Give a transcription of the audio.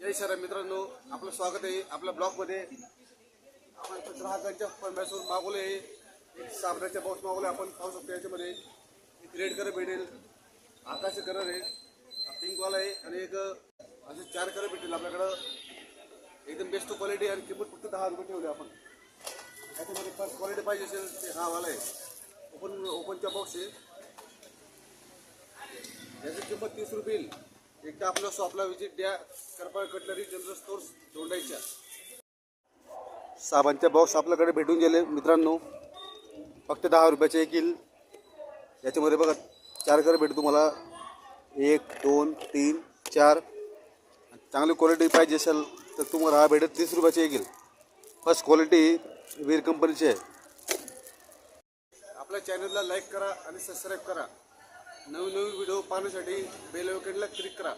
जय शरा मित्रांनो आपलं स्वागत आहे आपल्या ब्लॉगमध्ये. आपण ग्राहकांच्या फरमाईशवर मागवले एक साबणाच्या बॉक्स मागवले आपण पाहू शकतो याच्यामध्ये. एक रेड कलर भेटेल आकाशी कलर आहे पिंकवाला आहे आणि एक असे चार कलर भेटेल आपल्याकडं. एकदम बेस्ट क्वालिटी आणि किंमत फक्त दहा रुपये ठेवली आपण. याच्यामध्ये फर्स्ट क्वालिटी पाहिजे असेल ते हा वाला आहे. ओपन ओपनच्या बॉक्स आहे. याची किंमत तीस रुपये येईल. एकदा आपल्या शॉपला व्हिजिट द्या. करपाळ कटलरी जनरल स्टोर्स जोडायच्या साबांच्या बॉक्स आपल्याकडे भेटून गेले. मित्रांनो फक्त दहा रुपयाचे एक येईल. याच्यामध्ये बघा चार कर भेट तुम्हाला. एक दोन तीन चार. चांगली क्वालिटी पाहिजे असेल तर तुम्हाला हा भेटेल. तीस रुपयाचे येईल. फर्स्ट क्वालिटी वीर कंपनीची आहे आपल्या चॅनलला लाईक करा आणि सबस्क्राईब करा. नवनवीन व्हिडिओ पाहण्यासाठी बेल आयकॉनला क्लिक करा.